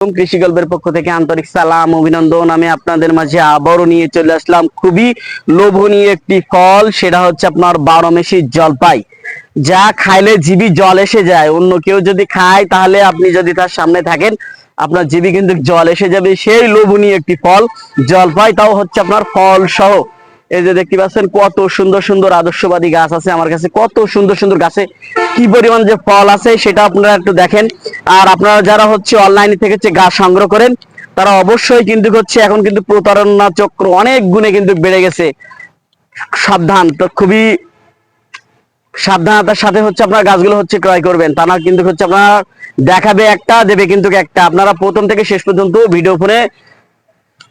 কৃষি গল্পের পক্ষ থেকে আন্তরিক সালাম, অভিনন্দন। আমি আপনাদের মাঝে আবারও নিয়ে চলে আসলাম খুবই লোভনীয় একটি ফল, সেটা হচ্ছে আপনার বারো মেশি জলপাই। যা খাইলে জিবি জল এসে যায়। অন্য কেউ যদি খায়, তাহলে আপনি যদি তার সামনে থাকেন, আপনার জিবি কিন্তু জল এসে যাবে। সেই লোভনীয় একটি ফল, জলপাই, তাও হচ্ছে আপনার ফল সহ এই যে দেখতে পাচ্ছেন কত সুন্দর সুন্দর আদর্শবাদী গাছ আছে আমার কাছে, কত সুন্দর সুন্দর গাছে কি পরিমাণ যে ফল আছে সেটা আপনারা একটু দেখেন। আর আপনারা যারা হচ্ছে অনলাইন থেকে হচ্ছে গাছ সংগ্রহ করেন, তারা অবশ্যই কিন্তু হচ্ছে এখন কিন্তু প্রতারণা চক্র অনেক গুণে কিন্তু বেড়ে গেছে। সাবধান, তো খুবই সাবধানতার সাথে হচ্ছে আপনার গাছগুলো হচ্ছে ক্রয় করবেন। তা না কিন্তু হচ্ছে আপনার দেখাবে একটা, দেবে কিন্তু একটা। আপনারা প্রথম থেকে শেষ পর্যন্ত ভিডিও ফোনে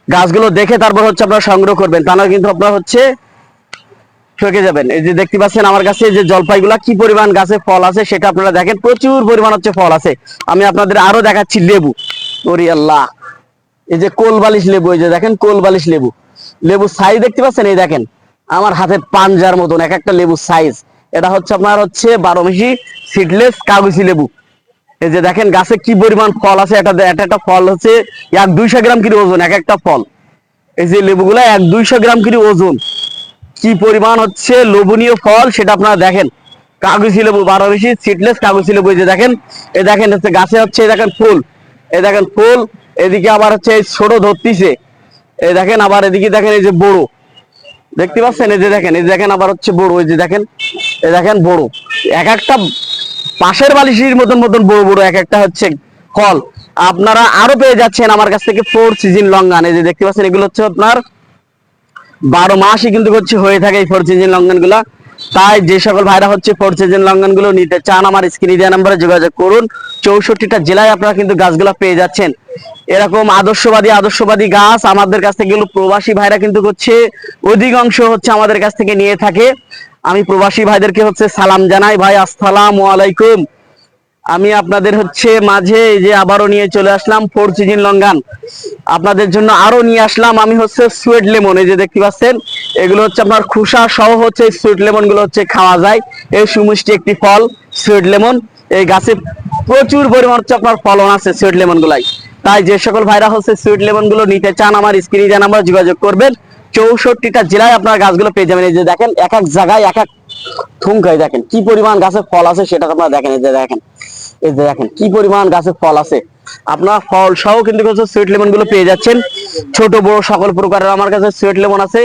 গাছগুলো দেখে তারপর হচ্ছে আপনারা সংগ্রহ করবেন। তা না কিন্তু আপনারা হচ্ছে ঠকে যাবেন। এই যে দেখতে পাচ্ছেন আমার কাছে যে জলপাইগুলা কি পরিমাণ গাছে ফল আছে সেটা আপনারা দেখেন। প্রচুর পরিমাণ হচ্ছে ফল আছে। আমি আপনাদের আরও দেখাচ্ছি লেবু। ওরি আল্লাহ। এই যে কোল বালিশ লেবু, এই যে দেখেন কোল বালিশ লেবু। লেবু সাইজ দেখতে পাচ্ছেন? এই দেখেন। আমার হাতের পাঞ্জার মতন, এক একটা লেবু সাইজ এটা হচ্ছে আপনার হচ্ছে বারো মিশি সিডলেস কাগজি লেবু। এই যে দেখেন গাছে কি পরিমাণ ফল আছে এটা একটা একটা ফল হচ্ছে এক দুইশো গ্রাম কিলো ওজন, এক একটা ফল। এই যে লেবুগুলা এক দুইশো গ্রাম কিলো ওজন। কি পরিমাণ হচ্ছে লোভনীয় ফল সেটা আপনারা দেখেন। কাগজি লেবু বারো বেশি সিটলেস কাগজি লেবু, এই যে দেখেন, এই দেখেন হচ্ছে গাছে হচ্ছে দেখেন ফুল। এই দেখেন ফুল, এদিকে আবার হচ্ছে ছোট ধরতিছে। এই দেখেন আবার এদিকে দেখেন এই যে বড়। দেখতে পাচ্ছেন? এই যে দেখেন, এই দেখেন আবার হচ্ছে বড়, এই যে দেখেন, এই দেখেন বড়। এক একটা পাশের বালিশের মতন মতন বড় বড় এক একটা হচ্ছে ফল আপনারা আরও পেয়ে যাচ্ছেন আমার কাছ থেকে ফোর সিজন লঙ্গান এই যে দেখতে পাচ্ছেন, এগুলো হচ্ছে আপনার বারো মাসই কিন্তু হচ্ছে হয়ে থাকে এই ফোর সিজন লঙ্ঘনগুলা। তাই যে সকল ভাইরা হচ্ছে ফোর সিজন লঙ্ঘনগুলো নিতে চান, আমার স্ক্রিনে দেওয়া নাম্বারে যোগাযোগ করুন। চৌষট্টিটা জেলায় আপনারা কিন্তু গাছগুলা পেয়ে যাচ্ছেন। এরকম আদর্শবাদী আদর্শবাদী গাছ আমাদের কাছ থেকে প্রবাসী ভাইরা কিন্তু হচ্ছে অধিকাংশ হচ্ছে আমাদের কাছ থেকে নিয়ে থাকে। আমি প্রবাসী ভাইদেরকে হচ্ছে সালাম জানাই। ভাই, আসসালাম আলাইকুম। আমি আপনাদের হচ্ছে মাঝে যে আবারও নিয়ে চলে আসলাম ফোর সিজন লঙ্গান আপনাদের জন্য আরও নিয়ে আসলাম। আমি হচ্ছে সুয়েট লেমন এই যে দেখতে পাচ্ছেন, এগুলো হচ্ছে আপনার খুসা সহ হচ্ছে সুয়েট লেমনগুলো হচ্ছে খাওয়া যায়। এই সুমিষ্টি একটি ফল সুয়েট লেমন এই গাছে প্রচুর পরিমাণ হচ্ছে আপনার ফলন আছে সুয়েট লেমন গুলাই তাই যে সকল ভাইরা হচ্ছে সুইট লেমনগুলো নিতে চান, আমার স্ক্রিনে দেন আমরা যোগাযোগ করবেন চৌষট্টিটা জেলায় আপনার গাছগুলো পেয়ে যাবেন। এই যে দেখেন, এক এক জায়গায় এক এক থুমকাই দেখেন, কি পরিমাণ গাছে ফল আছে সেটা আপনারা দেখেন, এই যে দেখেন, এই যে দেখেন, কি পরিমাণ গাছে ফল আছে। আপনার ফল সহ কিন্তু সুইট লেমনগুলো পেয়ে যাচ্ছেন। ছোট, বড় সকল প্রকারের আমার কাছে সুইট লেমন আছে।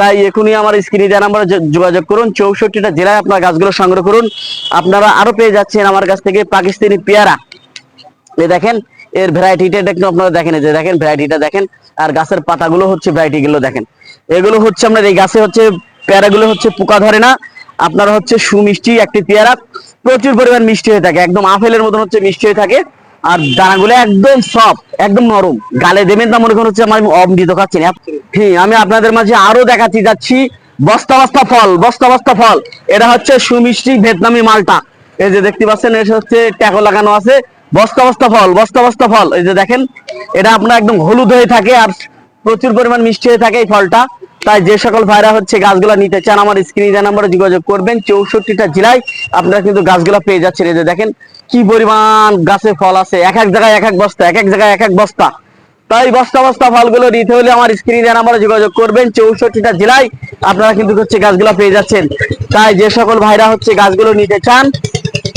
তাই এখনই আমার স্ক্রিনে দেওয়া নাম্বারে যোগাযোগ করুন, চৌষট্টিটা জেলায় আপনার গাছগুলো সংগ্রহ করুন। আপনারা আরও পেয়ে যাচ্ছেন আমার কাছ থেকে পাকিস্তানি পেয়ারা। এই দেখেন এর ভ্যারাইটিটা একটু আপনারা দেখেন যে দেখেন ভ্যারাইটিটা দেখেন, আর গাছের পাতাগুলো হচ্ছে ভ্যারাইটি গুলো দেখেন। এগুলো হচ্ছে আপনার, এই গাছে হচ্ছে পেয়ারাগুলো হচ্ছে পোকা ধরে না, আপনার হচ্ছে সুমিষ্টি একটি পেয়ারা, প্রচুর পরিমাণ মিষ্টি হয়ে থাকে, একদম আপেলের মতন হচ্ছে মিষ্টি হয়ে থাকে, আর দানাগুলো একদম সফট একদম নরম। গালে দেবেন তা মনে করেন হচ্ছে আমার অমৃত খাচ্ছি না। হ্যাঁ আমি আপনাদের মাঝে আরও দেখাচ্ছি, যাচ্ছি, বস্তা বস্তা ফল, বস্তা বস্তা ফল। এটা হচ্ছে সুমিষ্টি ভিয়েতনামি মালটা। এই যে দেখতে পাচ্ছেন, এটা হচ্ছে ট্যাকো লাগানো আছে। বস্তা বস্তা ফল, বস্তা বস্তা ফল। এই যে দেখেন, এটা আপনার একদম হলুদ হয়ে থাকে আর প্রচুর পরিমাণ মিষ্টি হয়ে থাকে এই ফলটা। তাই যে সকল ভাইরা হচ্ছে গাছগুলা নিতে চান, আমার স্ক্রিনে নাম্বারে যোগাযোগ করবেন, চৌষট্টিটা জেলায় আপনারা কিন্তু গাছগুলা পেয়ে যাচ্ছেন। এই যে দেখেন, কি পরিমাণ গাছে ফল আছে। এক এক জায়গায় এক এক বস্তা, এক এক জায়গায় এক এক বস্তা। তাই বস্তা বস্তা ফলগুলো নিতে হলে আমার স্ক্রিনে নাম্বারে যোগাযোগ করবেন, চৌষট্টিটা জেলায় আপনারা কিন্তু হচ্ছে গাছগুলা পেয়ে যাচ্ছেন। তাই যে সকল ভাইরা হচ্ছে গাছগুলো নিতে চান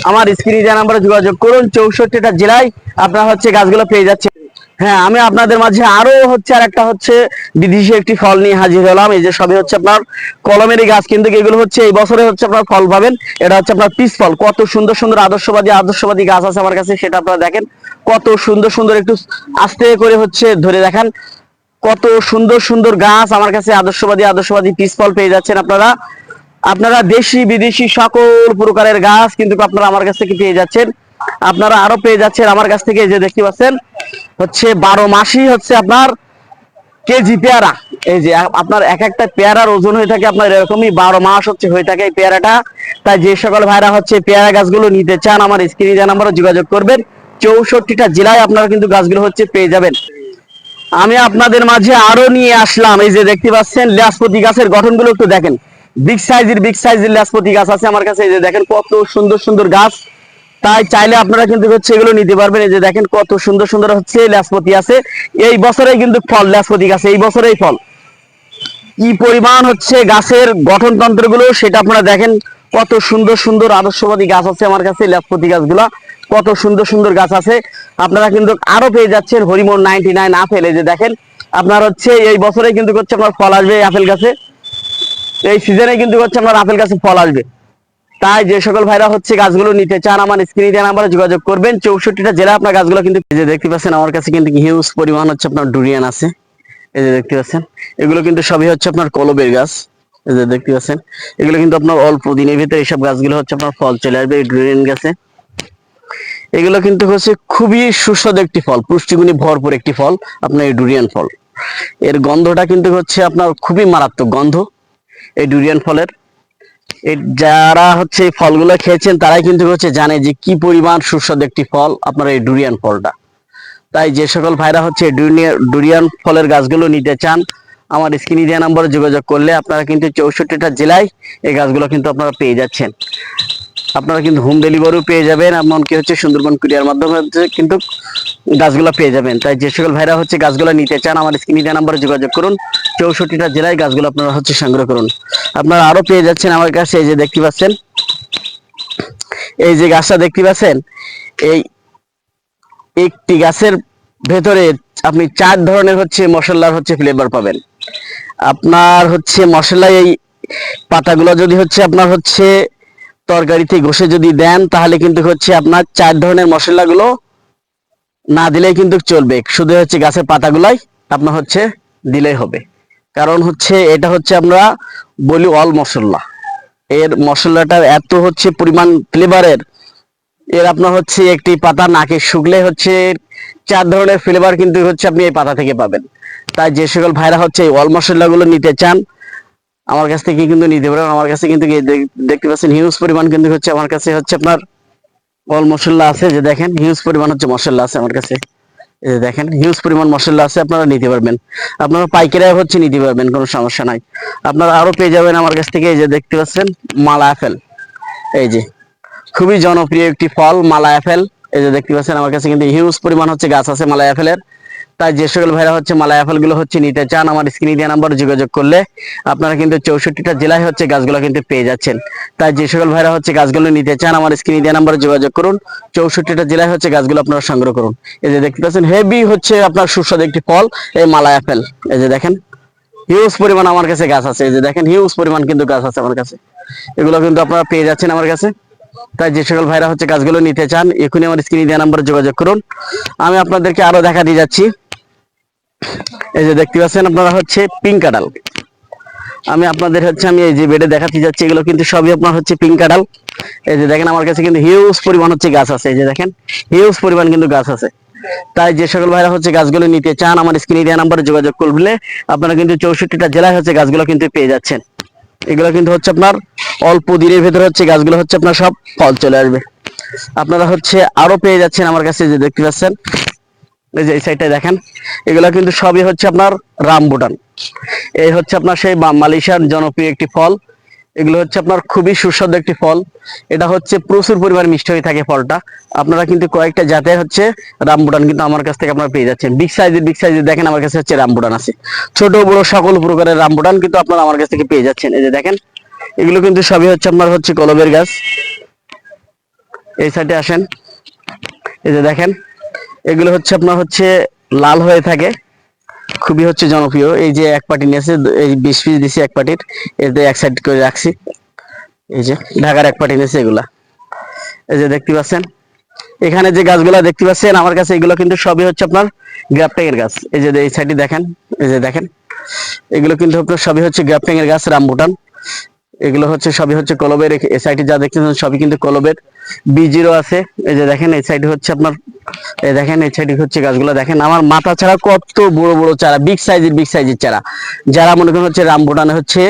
আমার স্ক্রিনে নাম্বারে যোগাযোগ করুন, চৌষট্টিটা জেলায় আপনারা হচ্ছে গাছগুলো পেয়ে যাচ্ছেন। হ্যাঁ আমি আপনাদের মাঝে আরও হচ্ছে আর একটা হচ্ছে বিদেশি একটি ফল নিয়ে হাজির হলাম। এই যে সবই হচ্ছে আপনার কলমেরই গাছ, কিন্তু এগুলো হচ্ছে এই বছরে হচ্ছে আপনার ফল পাবেন। এটা হচ্ছে আপনার পিস ফল। কত সুন্দর সুন্দর আদর্শবাদী আদর্শবাদী গাছ আছে আমার কাছে, সেটা আপনারা দেখেন। কত সুন্দর সুন্দর একটু আস্তে করে হচ্ছে ধরে দেখান। কত সুন্দর সুন্দর গাছ আমার কাছে আদর্শবাদী আদর্শবাদী পিস ফল পেয়ে যাচ্ছেন আপনারা। আপনারা দেশি বিদেশি সকল প্রকারের গাছ কিন্তু আপনারা আমার কাছ থেকে পেয়ে যাচ্ছেন। আপনারা আরও পেয়ে যাচ্ছেন আমার কাছ থেকে যে দেখতে পাচ্ছেন, হচ্ছে বারো মাসই হচ্ছে আপনার কেজি পেয়ারা। এই যে আপনার এক একটা পেয়ারার ওজন হয়ে থাকে আপনার এরকমই বারো মাস হচ্ছে হয়ে থাকে এই পেয়ারাটা। তাই যে সকল ভাইরা হচ্ছে পেয়ারা গাছগুলো নিতে চান, আমার স্ক্রিনে নাম্বারে যোগাযোগ করবেন, চৌষট্টিটা জেলায় আপনারা কিন্তু গাছগুলো হচ্ছে পেয়ে যাবেন। আমি আপনাদের মাঝে আরও নিয়ে আসলাম, এই যে দেখতে পাচ্ছেন, ল্যাসপতি গাছের গঠনগুলো একটু দেখেন। বিগ সাইজের বিগ সাইজের ল্যাসপতি গাছ আছে আমার কাছে। এই যে দেখেন কত সুন্দর সুন্দর গাছ। তাই চাইলে আপনারা কিন্তু হচ্ছে এগুলো নিতে পারবেন। এই যে দেখেন কত সুন্দর সুন্দর হচ্ছে ল্যাসপতি আছে। এই বছরেই কিন্তু ফল, ল্যাসপতি গাছে, এই বছরেই ফল। কি পরিমাণ হচ্ছে গাছের গঠনতন্ত্রগুলো সেটা আপনারা দেখেন। কত সুন্দর সুন্দর আদর্শবাদী গাছ আছে আমার কাছে ল্যাসপতি গাছগুলা। কত সুন্দর সুন্দর গাছ আছে। আপনারা কিন্তু আরও পেয়ে যাচ্ছেন হরিমোন নাইনটি নাইন আপেল। এই যে দেখেন, আপনার হচ্ছে এই বছরে কিন্তু হচ্ছে আপনার ফল আসবে এই আপেল গাছে। এই সিজনে কিন্তু হচ্ছে আপনার আপেল গাছে ফল আসবে। তাই যে সকল ভাইরা হচ্ছে গাছগুলো নিতে চান, আমার স্ক্রিনে দেওয়া নাম্বারে যোগাযোগ করবেন। চৌষট্টিটা জেলা আপনার গাছগুলো কিন্তু যে দেখতে পাচ্ছেন, আমার কাছে কিন্তু হিউজ পরিমাণ হচ্ছে আপনার ডুরিয়ান আছে। এই যে দেখতে পাচ্ছেন, এগুলো কিন্তু সবই হচ্ছে আপনার কলবের গাছ। এই যে দেখতে পাচ্ছেন, এগুলো কিন্তু আপনার অল্প দিনের ভিতরে এইসব গাছগুলো হচ্ছে আপনার ফল চলে আসবে এই ডুরিয়ান গাছে। এগুলো কিন্তু হচ্ছে খুবই সুস্বাদু একটি ফল, পুষ্টিগুণে ভরপুর একটি ফল, আপনার এই ডুরিয়ান ফল। এর গন্ধটা কিন্তু হচ্ছে আপনার খুবই মারাত্মক গন্ধ। এই ডুরিয়ান ফলের। যারা হচ্ছে ফলগুলো খেয়েছেন, তারাই কিন্তু হচ্ছে জানে যে কি পরিমাণ সুস্বাদু একটি ফল আপনার এই ডুরিয়ান ফলটা। তাই যে সকল ভাইরা হচ্ছে ডুরিয়া- ডুরিয়ান ফলের গাছগুলো নিতে চান, আমার স্ক্রিনে দেওয়া নম্বরে যোগাযোগ করলে আপনারা কিন্তু চৌষট্টিটা জেলায় এই গাছগুলো কিন্তু আপনারা পেয়ে যাচ্ছেন। আপনারা কিন্তু হোম ডেলিভারিও পেয়ে যাবেন, এমনকি হচ্ছে সুন্দরবন কুরিয়ার মাধ্যমে কিন্তু গাছগুলো পেয়ে যাবেন। তাই যে সকল ভাইরা হচ্ছে গাছগুলো নিতে চান, আমার স্ক্রিনে দেওয়া নম্বরে যোগাযোগ করুন। চৌষট্টিটা জেলায় গাছগুলো আপনারা হচ্ছে সংগ্রহ করুন। আপনারা আরও পেয়ে যাচ্ছেন আমার কাছে, এই যে দেখতে পাচ্ছেন। এই যে গাছটা দেখতে পাচ্ছেন, এই একটি গাছের ভেতরে আপনি চার ধরনের হচ্ছে মশলার হচ্ছে ফ্লেভার পাবেন। আপনার হচ্ছে মশলা এই পাতাগুলো যদি হচ্ছে আপনার হচ্ছে তরকারিতে ঘষে যদি দেন, তাহলে কিন্তু হচ্ছে আপনার চার ধরনের মশলাগুলো না দিলেই কিন্তু চলবে। শুধু হচ্ছে গাছের পাতাগুলাই আপনার হচ্ছে দিলেই হবে। কারণ হচ্ছে এটা হচ্ছে আমরা বলি অল মশলা। এর মশলাটার এত হচ্ছে পরিমাণ ফ্লেভারের। এর আপনার হচ্ছে একটি পাতা নাকে শুকলে হচ্ছে চার ধরনের ফ্লেভার কিন্তু হচ্ছে আপনি এই পাতা থেকে পাবেন। তাই যে সকল ভাইরা হচ্ছে এই অল মশলাগুলো নিতে চান, আমার কাছ থেকে কিন্তু নিতে পারেন। আমার কাছে কিন্তু দেখতে পাচ্ছেন হিউজ পরিমাণ কিন্তু হচ্ছে আমার কাছে হচ্ছে আপনার অল মশলা আছে যে দেখেন হিউজ পরিমাণ হচ্ছে মশলা আছে আমার কাছে। এই যে দেখেন হিউজ পরিমাণ মশলা আছে, আপনারা নিতে পারবেন। আপনারা পাইকারি হচ্ছে নিতে পারবেন, কোনো সমস্যা নাই। আপনারা আরও পেয়ে যাবেন আমার কাছ থেকে, এই যে দেখতে পাচ্ছেন মালা আপেল এই যে, খুবই জনপ্রিয় একটি ফল মালা অ্যাপেল এই যে দেখতে পাচ্ছেন, আমার কাছে কিন্তু হিউজ পরিমাণ হচ্ছে গাছ আছে মালা অ্যাপেলের তাই যে সকল ভাইরা হচ্ছে মালা গুলো হচ্ছে নিতে চান, আমার স্ক্রিনে দেওয়া নাম্বার যোগাযোগ করলে আপনারা কিন্তু চৌষট্টিটা জেলায় হচ্ছে গাছগুলো কিন্তু পেয়ে যাচ্ছেন। তাই যে সকল ভাইরা হচ্ছে গাছগুলো নিতে চান, আমার স্ক্রিনে দেওয়া নাম্বারে যোগাযোগ করুন, চৌষট্টিটা জেলায় হচ্ছে গাছগুলো আপনারা সংগ্রহ করুন। এই যে দেখতে পাচ্ছেন, হেভি হচ্ছে আপনার সুস্বাদু একটি ফল, এই মালা অ্যাপেল এই যে দেখেন হিউজ পরিমাণ আমার কাছে গাছ আছে। এই যে দেখেন হিউজ পরিমাণ কিন্তু গাছ আছে আমার কাছে। এগুলো কিন্তু আপনারা পেয়ে যাচ্ছেন আমার কাছে। তাই যে সকল ভাইরা হচ্ছে গাছগুলো নিতে চান, এখনই আমার স্ক্রিনে দেওয়া নাম্বারে যোগাযোগ করুন। আমি আপনাদেরকে আরও দেখা দিয়ে যাচ্ছি। এই যে দেখতে পাচ্ছেন আপনারা হচ্ছে পিঙ্ক কাঁঠাল আমি আপনাদের হচ্ছে, আমি এই যে বেডে দেখাতে যাচ্ছি, এগুলো কিন্তু সবই আপনার হচ্ছে পিঙ্ক কাঁঠাল এই যে দেখেন, আমার কাছে কিন্তু হিউজ পরিমাণ হচ্ছে গাছ আছে, এই যে দেখেন হিউজ পরিমাণ কিন্তু গাছ আছে। তাই যে সকল ভাইরা হচ্ছে গাছগুলো নিতে চান, আমার স্ক্রিনে দেওয়া নাম্বারে যোগাযোগ করলে আপনারা কিন্তু চৌষট্টিটা জেলায় হচ্ছে গাছগুলো কিন্তু পেয়ে যাচ্ছেন। এগুলো কিন্তু হচ্ছে আপনার অল্প দিনের ভেতরে হচ্ছে গাছগুলো হচ্ছে আপনার সব ফল চলে আসবে। আপনারা হচ্ছে আরও পেয়ে যাচ্ছেন আমার কাছে যে দেখতে পাচ্ছেন এই যে এই সাইডটা দেখেন, এগুলো কিন্তু সবই হচ্ছে আপনার রামবুটান। এই হচ্ছে আপনার সেই মালয়েশিয়ার জনপ্রিয় একটি ফল। এগুলো হচ্ছে আপনার খুবই সুস্বাদু একটি ফল। এটা হচ্ছে প্রচুর পরিমাণ মিষ্টি হয়ে থাকে ফলটা। আপনারা কিন্তু কয়েকটা জাতের হচ্ছে রামবুটান কিন্তু আমার কাছ থেকে আপনারা পেয়ে যাচ্ছেন। বিগ সাইজের বিগ সাইজের দেখেন, আমার কাছে হচ্ছে রামবুটান আছে। ছোট, বড় সকল প্রকারের রামবুটান কিন্তু আপনারা আমার কাছ থেকে পেয়ে যাচ্ছেন। এই যে দেখেন, এগুলো কিন্তু সবই হচ্ছে আপনার হচ্ছে কলবের গাছ। এই সাইডে আসেন। এই যে দেখেন এগুলো হচ্ছে আপনার হচ্ছে লাল হয়ে থাকে। খুবই হচ্ছে জনপ্রিয়। এই যে এক পাটি নিয়েছে এই বিশ পিস দিছি এক পার্টির এতে এক সাইড করে রাখছি। এই যে ঢাকার এক পাটি নিয়েছে এগুলা। এই যে দেখতে পাচ্ছেন। এখানে যে গাছগুলা দেখতে পাচ্ছেন, আমার কাছে এগুলো কিন্তু সবই হচ্ছে আপনার গ্রাফটিং এর গাছ। এই যে এই সাইডে দেখেন, এই যে দেখেন। এগুলো কিন্তু সবই হচ্ছে গ্রাফটিং এর গাছ রামবুটান এগুলো হচ্ছে, সবই হচ্ছে কলবের। এই সাইডে যা দেখতেছেন সবই কিন্তু কলবের। বিজিরও আছে। এই যে দেখেন, এই সাইডে হচ্ছে আপনার, এই দেখেন, এই সাইডে হচ্ছে গাছগুলো। দেখেন, আমার মাথা ছাড়া কত বড় বড় চারা বিগ সাইজের বিগ সাইজের চারা। যারা মনে করেন হচ্ছে রামবুটানে হচ্ছে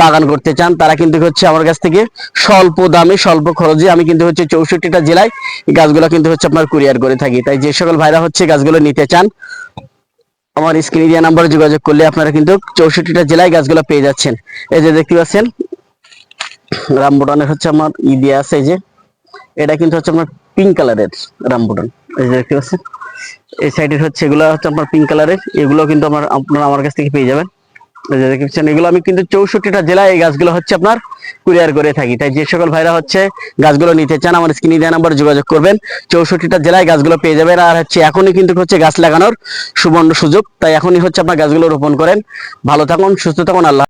বাগান করতে চান, তারা কিন্তু হচ্ছে আমার কাছ থেকে স্বল্প দামে, স্বল্প খরচে আমি কিন্তু হচ্ছে চৌষট্টিটা জেলায় গাছগুলো কিন্তু হচ্ছে আপনার কুরিয়ার করে থাকি। তাই যে সকল ভাইরা হচ্ছে গাছগুলো নিতে চান, আমার স্ক্রিনে দেওয়া নাম্বারে যোগাযোগ করলে আপনারা কিন্তু চৌষট্টিটা জেলায় গাছগুলো পেয়ে যাচ্ছেন। এই যে দেখতে পাচ্ছেন রামবুটানের হচ্ছে আমার ই দেওয়া আছে যে, এটা কিন্তু হচ্ছে আপনার পিঙ্ক কালারের রামবুটান। এই যে দেখতে পাচ্ছেন? এই সাইডের হচ্ছে এগুলো হচ্ছে আপনার পিঙ্ক কালারের এগুলো কিন্তু আমার, আপনারা আমার কাছ থেকে পেয়ে যাবেন। এই যে দেখতে পাচ্ছেন, এগুলো আমি কিন্তু চৌষট্টিটা জেলায় এই গাছগুলো হচ্ছে আপনার কুরিয়ার করে থাকি। তাই যে সকল ভাইরা হচ্ছে গাছগুলো নিতে চান, আমার স্ক্রিনে দেওয়া নাম্বার যোগাযোগ করবেন। চৌষট্টিটা জেলায় গাছগুলো পেয়ে যাবেন, আর হচ্ছে এখনই কিন্তু হচ্ছে গাছ লাগানোর সুবর্ণ সুযোগ। তাই এখনই হচ্ছে আপনার গাছগুলো রোপণ করেন। ভালো থাকুন, সুস্থ থাকুন, আল্লাহ